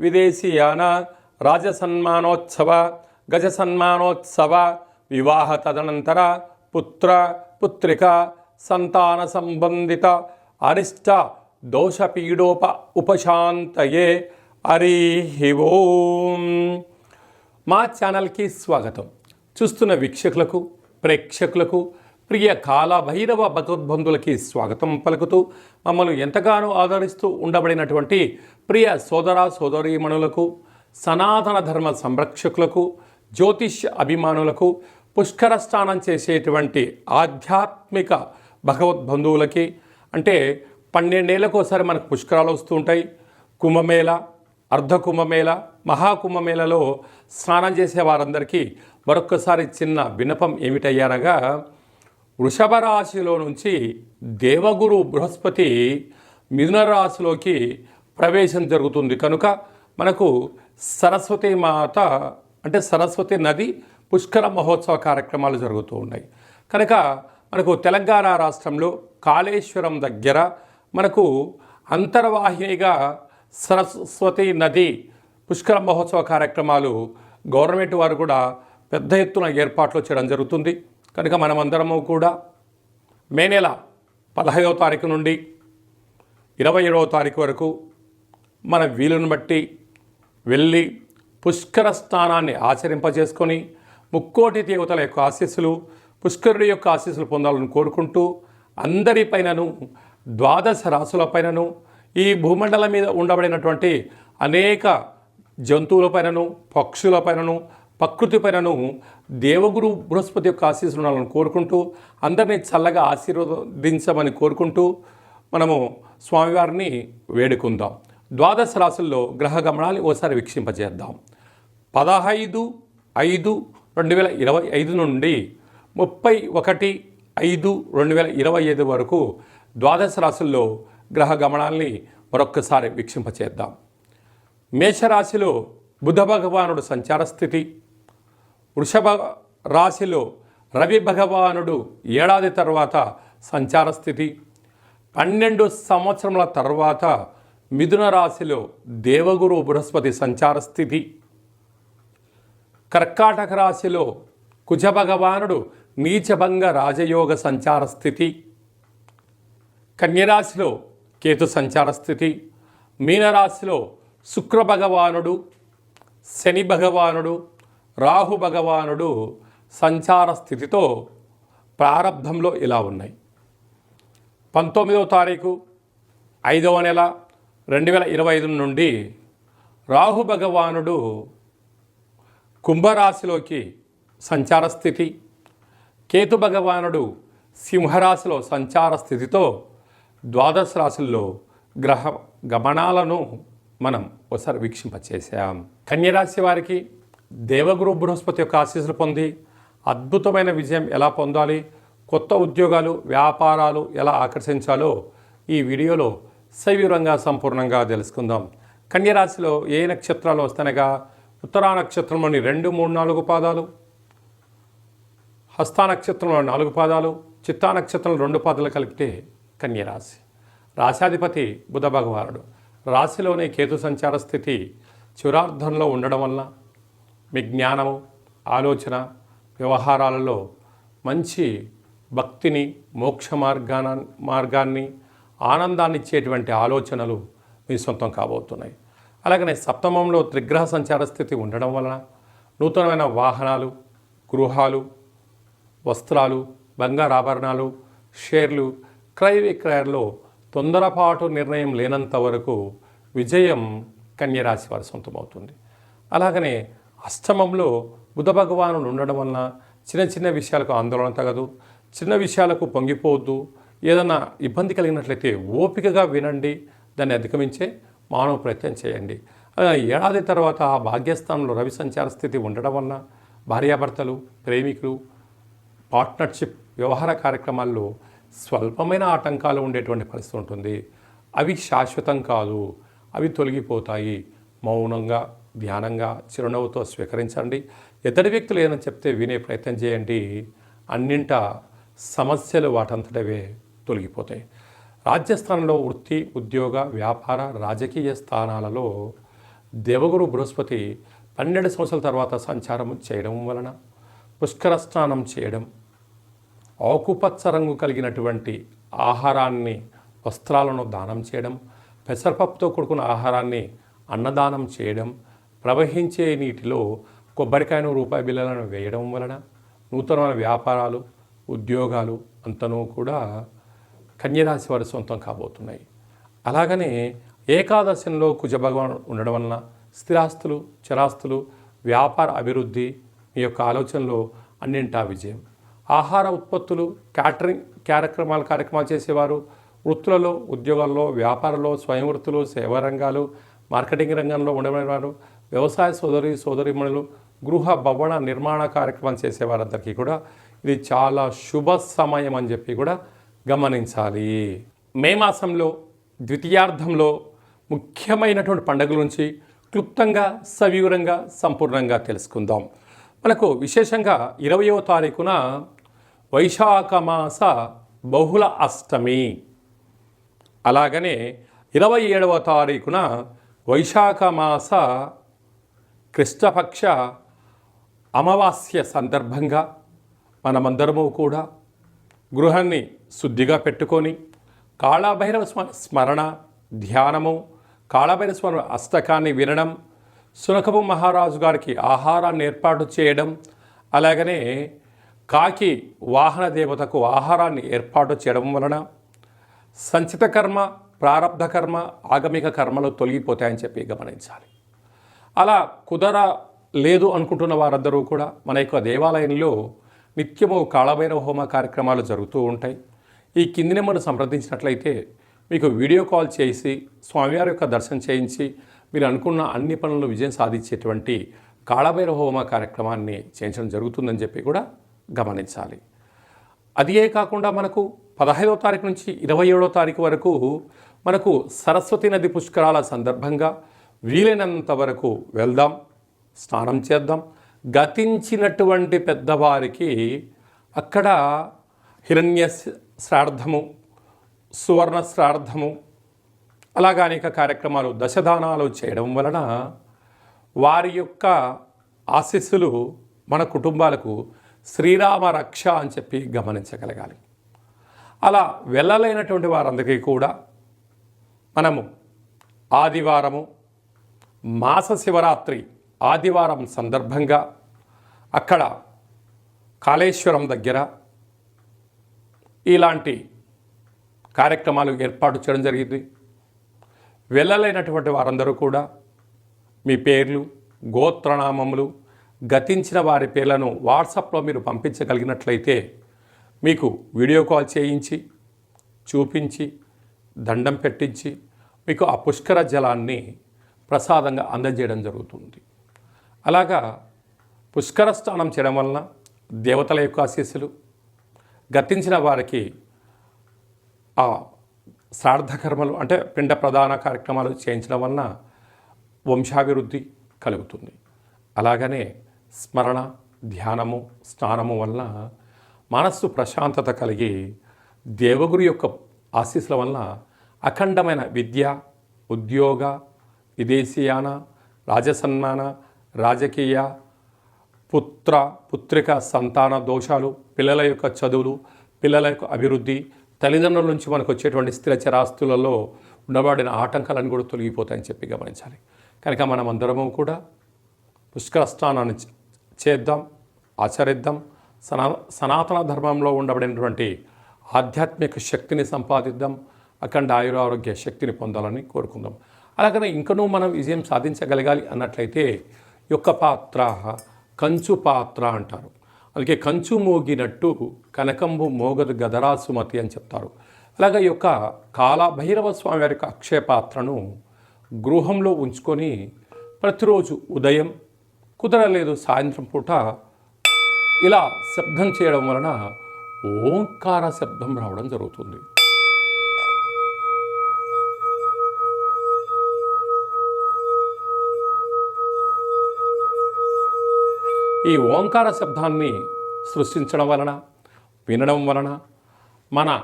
విదేశీయాన రాజసన్మానోత్సవ గజ సన్మానోత్సవ వివాహ తదనంతర పుత్ర పుత్రిక సంతాన సంబంధిత అరిష్ట దోషపీడోప ఉపశాంతయే హరి ఓం మా ఛానల్కి స్వాగతం. చూస్తున్న వీక్షకులకు ప్రేక్షకులకు ప్రియ కాల భైరవ భగవద్బంధులకి స్వాగతం పలుకుతూ మమ్మల్ని ఎంతగానో ఆదరిస్తూ ఉండబడినటువంటి ప్రియ సోదర సోదరీమణులకు సనాతన ధర్మ సంరక్షకులకు జ్యోతిష్య అభిమానులకు పుష్కర స్నానం చేసేటువంటి ఆధ్యాత్మిక భగవద్బంధువులకి అంటే పన్నెండేళ్ళకోసారి మనకు పుష్కరాలు వస్తూ ఉంటాయి. కుంభమేళ అర్ధ కుంభమేళ మహాకుంభమేళలో స్నానం చేసే వారందరికీ మరొక్కసారి చిన్న వినపం ఏమిటయ్యారగా వృషభ రాశిలో నుంచి దేవగురు బృహస్పతి మిథున రాశిలోకి ప్రవేశం జరుగుతుంది. కనుక మనకు సరస్వతి మాత అంటే సరస్వతి నది పుష్కర మహోత్సవ కార్యక్రమాలు జరుగుతూ ఉన్నాయి. కనుక మనకు తెలంగాణ రాష్ట్రంలో కాళేశ్వరం దగ్గర మనకు అంతర్వాహినిగా సరస్వతి నది పుష్కర మహోత్సవ కార్యక్రమాలు గవర్నమెంట్ వారు కూడా పెద్ద ఎత్తున ఏర్పాట్లు చేయడం జరుగుతుంది. కనుక మనమందరము కూడా మే నెల పదహైదవ తారీఖు నుండి ఇరవై ఏడవ తారీఖు వరకు మన వీలును బట్టి వెళ్ళి పుష్కర స్నానాన్ని ఆచరింపజేసుకొని ముక్కోటి దేవతల యొక్క ఆశీస్సులు పుష్కరుడి యొక్క ఆశీస్సులు పొందాలని కోరుకుంటూ అందరిపైనను ద్వాదశ రాసులపైనను ఈ భూమండలం మీద ఉండబడినటువంటి అనేక జంతువులపైనను పక్షులపైనను ప్రకృతిపైనను దేవగురు బృహస్పతి యొక్క ఆశీస్సులు కోరుకుంటూ అందరినీ చల్లగా ఆశీర్వదించమని కోరుకుంటూ మనము స్వామివారిని వేడుకుందాం. ద్వాదశ రాశుల్లో గ్రహ గమనాన్ని ఓసారి వీక్షింపజేద్దాం. పదహైదు ఐదు రెండు వేల ఇరవై ఐదు నుండి ముప్పై ఒకటి ఐదు రెండు వేల ఇరవై ఐదు వరకు ద్వాదశ రాశుల్లో గ్రహ గమనాల్ని మరొక్కసారి వీక్షింపచేద్దాం. మేషరాశిలో బుధ భగవానుడు సంచార స్థితి వృషభ రాశిలో రవి భగవానుడు ఏడాది తర్వాత సంచార స్థితి. పన్నెండు సంవత్సరముల తర్వాత మిథున రాశిలో దేవగురు బృహస్పతి సంచార స్థితి. కర్కాటక రాశిలో కుజ భగవానుడు నీచభంగ రాజయోగ సంచార స్థితి. కన్యరాశిలో కేతు సంచార స్థితి. మీనరాశిలో శుక్ర భగవానుడు శని భగవానుడు రాహు భగవానుడు సంచార స్థితితో ప్రారంభంలో ఇలా ఉన్నాయి. పంతొమ్మిదవ తారీఖు ఐదవ నెల రెండు వేల ఇరవై ఐదు నుండి రాహు భగవానుడు కుంభరాశిలోకి సంచార స్థితి కేతు భగవానుడు సింహరాశిలో సంచార స్థితితో ద్వాదశ రాశుల్లో గ్రహ గమనాలను మనం ఒకసారి వీక్షింపచేసాం కన్యరాశి వారికి దేవగురు బృహస్పతి యొక్క ఆశీస్సులు పొంది అద్భుతమైన విజయం ఎలా పొందాలి కొత్త ఉద్యోగాలు వ్యాపారాలు ఎలా ఆకర్షించాలో ఈ వీడియోలో సవివరంగా సంపూర్ణంగా తెలుసుకుందాం. కన్యరాశిలో ఏ నక్షత్రాలు వస్తానగా ఉత్తరా నక్షత్రంలోని రెండు మూడు నాలుగు పాదాలు హస్తా నక్షత్రంలో నాలుగు పాదాలు చిత్తా నక్షత్రంలో రెండు పాదాలు కలిపితే కన్యరాశి రాశాధిపతి బుధ భగవానుడు. రాశిలోని కేతు సంచార స్థితి చివరార్థంలో ఉండడం వలన మీ జ్ఞానము ఆలోచన వ్యవహారాలలో మంచి భక్తిని మోక్ష మార్గాన మార్గాన్ని ఆనందాన్ని ఇచ్చేటువంటి ఆలోచనలు మీ సొంతం కాబోతున్నాయి. అలాగనే సప్తమంలో త్రిగ్రహ సంచార స్థితి ఉండడం వలన నూతనమైన వాహనాలు గృహాలు వస్త్రాలు బంగారు ఆభరణాలు షేర్లు క్రయ విక్రయాల్లో తొందరపాటు నిర్ణయం లేనంత వరకు విజయం కన్యరాశి వారి సొంతమవుతుంది. అలాగనే అష్టమంలో బుధ భగవానుడు ఉండడం వలన చిన్న చిన్న విషయాలకు ఆందోళన తగదు చిన్న విషయాలకు పొంగిపోవద్దు ఏదైనా ఇబ్బంది కలిగినట్లయితే ఓపికగా వినండి దాన్ని అధిగమించే మానవ ప్రయత్నం చేయండి. ఏడాది తర్వాత ఆ భాగ్యస్థానంలో రవి సంచార స్థితి ఉండడం వలన భార్యాభర్తలు ప్రేమికులు పార్ట్నర్షిప్ వ్యవహార కార్యక్రమాల్లో స్వల్పమైన ఆటంకాలు ఉండేటువంటి పరిస్థితి ఉంటుంది. అవి శాశ్వతం కాదు అవి తొలగిపోతాయి. మౌనంగా ధ్యానంగా చిరునవ్వుతో స్వీకరించండి. ఎద్దడి వ్యక్తులు ఏదైనా చెప్తే వినే ప్రయత్నం చేయండి. అన్నింట సమస్యలు వాటంతటవే తొలగిపోతాయి. రాజ్యస్థానంలో వృత్తి ఉద్యోగ వ్యాపార రాజకీయ స్థానాలలో దేవగురు బృహస్పతి పన్నెండు సంవత్సరాల తర్వాత సంచారం చేయడం వలన పుష్కర స్నానం చేయడం ఆకుపచ్చ రంగు కలిగినటువంటి ఆహారాన్ని వస్త్రాలను దానం చేయడం పెసరపప్పుతో కూడుకున్న ఆహారాన్ని అన్నదానం చేయడం ప్రవహించే నీటిలో కొబ్బరికాయను రూపాయి బిల్లలను వేయడం వలన నూతనమైన వ్యాపారాలు ఉద్యోగాలు అంతనూ కూడా కన్యరాశి వారి సొంతం కాబోతున్నాయి. అలాగనే ఏకాదశంలో కుజభగవాన్ ఉండడం వలన స్థిరాస్తులు చరాస్తులు వ్యాపార అభివృద్ధి మీ యొక్క ఆలోచనలో అన్నింటా విజయం. ఆహార ఉత్పత్తులు క్యాటరింగ్ కార్యక్రమాలు కార్యక్రమాలు చేసేవారు వృత్తులలో ఉద్యోగాల్లో వ్యాపారంలో స్వయం వృత్తులు సేవా రంగాలు మార్కెటింగ్ రంగంలో ఉండేవారు. వ్యవసాయ సోదరి సోదరిమణులు గృహ భవన నిర్మాణ కార్యక్రమాలు చేసేవారందరికీ కూడా ఇది చాలా శుభ సమయం అని చెప్పి కూడా గమనించాలి. మే మాసంలో ద్వితీయార్థంలో ముఖ్యమైనటువంటి పండుగల నుంచి క్లుప్తంగా సవివరంగా సంపూర్ణంగా తెలుసుకుందాం. మనకు విశేషంగా ఇరవయవ తారీఖున వైశాఖ మాస బహుళ అష్టమి. అలాగనే ఇరవై ఏడవ తారీఖున వైశాఖ మాస కృష్ణపక్ష అమావాస్య సందర్భంగా మనమందరము కూడా గృహాన్ని శుద్ధిగా పెట్టుకొని కాళభైరవ స్మ- స్మరణ ధ్యానము కాళభైరవ స్మరణ అష్టకాన్ని వినడం సునకపు మహారాజు గారికి ఆహారాన్ని ఏర్పాటు చేయడం అలాగనే కాకి వాహన దేవతకు ఆహారాన్ని ఏర్పాటు చేయడం వలన సంచిత కర్మ ప్రారబ్ధ కర్మ ఆగమిక కర్మలు తొలగిపోతాయని చెప్పి గమనించాలి. అలా కుదర లేదు అనుకుంటున్న వారందరూ కూడా మన యొక్క దేవాలయంలో నిత్యము కాళభైరవ హోమ కార్యక్రమాలు జరుగుతూ ఉంటాయి. ఈ కింది నెంబర్ను సంప్రదించినట్లయితే మీకు వీడియో కాల్ చేసి స్వామివారి యొక్క దర్శనం చేయించి మీరు అనుకున్న అన్ని పనులు విజయం సాధించేటువంటి కాళభైరవ హోమ కార్యక్రమాన్ని చేయించడం జరుగుతుందని చెప్పి కూడా గమనించాలి. అదియే కాకుండా మనకు పదహైదవ తారీఖు నుంచి ఇరవై ఏడవ తారీఖు వరకు మనకు సరస్వతి నది పుష్కరాల సందర్భంగా వీలైనంత వరకు వెళ్దాం స్నానం చేద్దాం. గతించినటువంటి పెద్దవారికి అక్కడ హిరణ్య శ్రార్థము సువర్ణ శ్రార్థము అలాగా అనేక కార్యక్రమాలు దశదానాలు చేయడం వలన వారి యొక్క ఆశీస్సులు మన కుటుంబాలకు శ్రీరామ రక్ష అని చెప్పి గమనించగలగాలి. అలా వెళ్ళలేనటువంటి వారందరికీ కూడా మనము ఆదివారము మాస శివరాత్రి ఆదివారం సందర్భంగా అక్కడ కాళేశ్వరం దగ్గర ఇలాంటి కార్యక్రమాలు ఏర్పాటు చేయడం జరిగింది. వెళ్ళలేనటువంటి వారందరూ కూడా మీ పేర్లు గోత్రనామములు గతించిన వారి పేర్లను వాట్సాప్లో మీరు పంపించగలిగినట్లయితే మీకు వీడియో కాల్ చేయించి చూపించి దండం పెట్టించి మీకు ఆ పుష్కర జలాన్ని ప్రసాదంగా అందజేయడం జరుగుతుంది. అలాగా పుష్కర స్నానం చేయడం వలన దేవతల యొక్క ఆశీస్సులు గతించిన వారికి ఆ శ్రార్థకర్మలు అంటే పిండ ప్రధాన కార్యక్రమాలు చేయించడం వలన వంశాభివృద్ధి కలుగుతుంది. అలాగనే స్మరణ ధ్యానము స్నానము వలన మనస్సు ప్రశాంతత కలిగి దేవగురు యొక్క ఆశీస్సుల వలన అఖండమైన విద్య ఉద్యోగ విదేశీయాన రాజసన్మాన రాజకీయ పుత్ర పుత్రిక సంతాన దోషాలు పిల్లల యొక్క చదువులు పిల్లల యొక్క అభివృద్ధి తల్లిదండ్రుల నుంచి మనకు వచ్చేటువంటి స్థిర చరాస్తులలో ఉండబడిన ఆటంకాలను కూడా తొలగిపోతాయని చెప్పి గమనించాలి. కనుక మనం అందరము కూడా పుష్కర స్నానాన్ని చేద్దాం ఆచరిద్దాం. సనా సనాతన ధర్మంలో ఉండబడినటువంటి ఆధ్యాత్మిక శక్తిని సంపాదిద్దాం అఖండ ఆయురారోగ్య శక్తిని పొందాలని కోరుకుందాం. అలాగనే ఇంకనూ మనం విజయం సాధించగలగాలి అన్నట్లయితే యొక్క పాత్ర కంచు పాత్ర అంటారు. అందుకే కంచు మోగినట్టు కనకంబు మోగదు గదరా సుమతి అని చెప్తారు. అలాగే ఈ యొక్క కాలభైరవ స్వామి వారి యొక్క అక్షయ పాత్రను గృహంలో ఉంచుకొని ప్రతిరోజు ఉదయం కుదరలేదు సాయంత్రం పూట ఇలా శబ్దం చేయడం వలన ఓంకార శబ్దం రావడం జరుగుతుంది. ఈ ఓంకార శబ్దాన్ని సృష్టించడం వలన వినడం వలన మన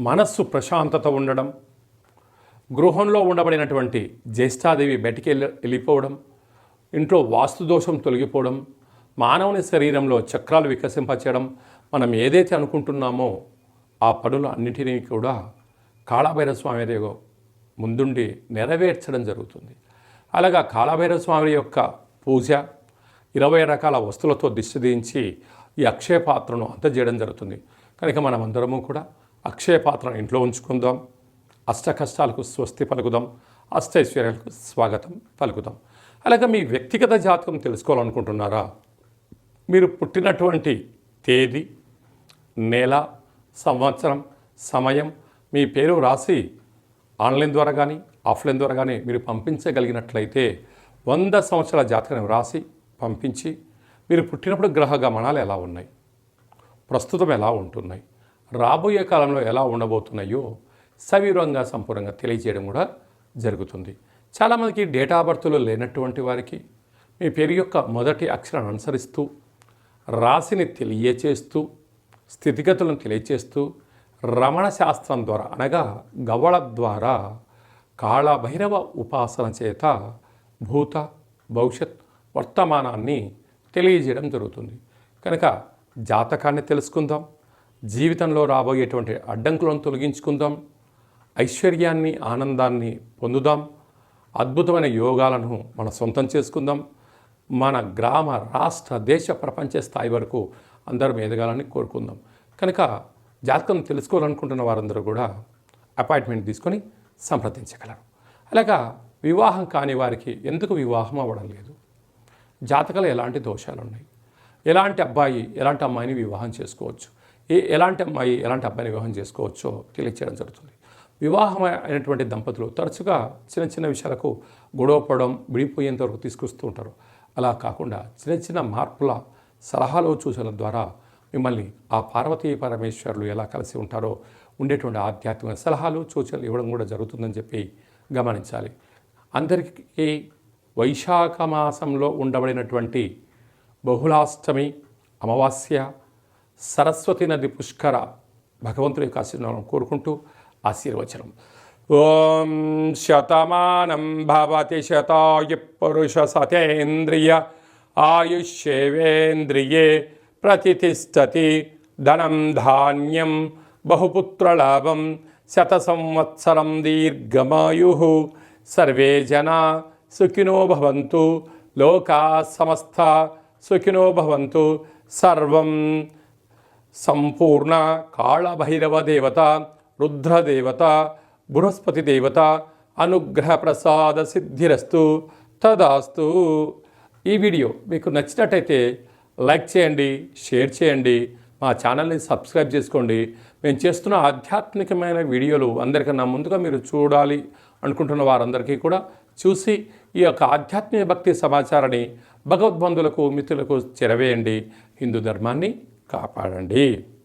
మనస్సు ప్రశాంతత ఉండడం గృహంలో ఉండబడినటువంటి జ్యేష్ఠాదేవి బయటికి వెళ్ళి వెళ్ళిపోవడం ఇంట్లో వాస్తుదోషం తొలగిపోవడం మానవుని శరీరంలో చక్రాలు వికసింపచేయడం మనం ఏదైతే అనుకుంటున్నామో ఆ పనులు అన్నిటినీ కూడా కాళభైరవ స్వామి ముందుండి నెరవేర్చడం జరుగుతుంది. అలాగా కాళభైర స్వామి యొక్క పూజ ఇరవై రకాల వస్తువులతో దిష్టి ఈ అక్షయ పాత్రను అందజేయడం జరుగుతుంది. కనుక మనం అందరము కూడా అక్షయ పాత్రను ఇంట్లో ఉంచుకుందాం. అష్ట కష్టాలకు స్వస్తి పలుకుదాం. అష్టైశ్వర్యాలకు స్వాగతం పలుకుదాం. అలాగే మీ వ్యక్తిగత జాతకం తెలుసుకోవాలనుకుంటున్నారా? మీరు పుట్టినటువంటి తేదీ నెల సంవత్సరం సమయం మీ పేరు రాసి ఆన్లైన్ ద్వారా కానీ ఆఫ్లైన్ ద్వారా కానీ మీరు పంపించగలిగినట్లయితే వంద సంవత్సరాల జాతకం రాసి పంపించి మీరు పుట్టినప్పుడు గ్రహ గమనాలు ఎలా ఉన్నాయి? ప్రస్తుతం ఎలా ఉంటున్నాయి? రాబోయే కాలంలో ఎలా ఉండబోతున్నాయో సవివరంగా సంపూర్ణంగా తెలియజేయడం కూడా జరుగుతుంది. చాలామందికి డేటా బర్త్లో లేనటువంటి వారికి మీ పేరు యొక్క మొదటి అక్షరాన్ని అనుసరిస్తూ రాశిని తెలియచేస్తూ స్థితిగతులను తెలియచేస్తూ రమణ శాస్త్రం ద్వారా అనగా గవళ ద్వారా కాళభైరవ ఉపాసన చేత భూత భవిష్యత్ వర్తమానాన్ని తెలియజేయడం జరుగుతుంది. కనుక జాతకాన్ని తెలుసుకుందాం. జీవితంలో రాబోయేటువంటి అడ్డంకులను తొలగించుకుందాం. ఐశ్వర్యాన్ని ఆనందాన్ని పొందుదాం. అద్భుతమైన యోగాలను మన సొంతం చేసుకుందాం. మన గ్రామ రాష్ట్ర దేశ ప్రపంచ స్థాయి వరకు అందరం ఎదగాలని కోరుకుందాం. కనుక జాతకం తెలుసుకోవాలనుకుంటున్న వారందరూ కూడా అపాయింట్మెంట్ తీసుకొని సంప్రదించగలరు. అలాగా వివాహం కాని వారికి ఎందుకు వివాహం అవ్వడం లేదు? జాతకాలు ఎలాంటి దోషాలు ఉన్నాయి ఎలాంటి అబ్బాయి ఎలాంటి అమ్మాయిని వివాహం చేసుకోవచ్చు? ఏ ఎలాంటి అమ్మాయి ఎలాంటి అబ్బాయిని వివాహం చేసుకోవచ్చో తెలియచేయడం జరుగుతుంది. వివాహం అయినటువంటి దంపతులు తరచుగా చిన్న చిన్న విషయాలకు గొడవపడడం విడిపోయేంత వరకు తీసుకొస్తూ ఉంటారు. అలా కాకుండా చిన్న చిన్న మార్పుల సలహాలు సూచనల ద్వారా మిమ్మల్ని ఆ పార్వతీ పరమేశ్వరులు ఎలా కలిసి ఉంటారో ఉండేటువంటి ఆధ్యాత్మిక సలహాలు సూచనలు ఇవ్వడం కూడా జరుగుతుందని చెప్పి గమనించాలి. అందరికీ వైశాఖ మాసంలో ఉండబడినటువంటి బహుళాష్టమి అమావాస్య సరస్వతి నది పుష్కర భగవంతుడి యొక్క ఆశీర్వాదం కోరుకుంటూ ఆశీర్వచనం. ఓం శతమానం భవతి శతాయు పురుష సతేంద్రియ ఆయుష్యేవేంద్రియే ప్రతిష్టతి ధనం ధాన్యం బహుపుత్రలాభం శత సంవత్సరం దీర్ఘమాయు. సర్వే జనా సుఖినో భవంతు. లోకా సమస్త సుఖినో భవంతు. సర్వం సంపూర్ణ కాళభైరవ దేవత రుద్రదేవత బృహస్పతి దేవత అనుగ్రహ ప్రసాద సిద్ధిరస్తు. తదాస్తు. ఈ వీడియో మీకు నచ్చినట్టయితే లైక్ చేయండి షేర్ చేయండి మా ఛానల్ని సబ్స్క్రైబ్ చేసుకోండి. మేము చేస్తున్న ఆధ్యాత్మికమైన వీడియోలు అందరికన్నా ముందుగా మీరు చూడాలి అనుకుంటున్న వారందరికీ కూడా చూసి ఈ యొక్క ఆధ్యాత్మిక భక్తి సమాచారాన్ని భగవద్బంధులకు మిత్రులకు చెరవేయండి. హిందూ ధర్మాన్ని కాపాడండి.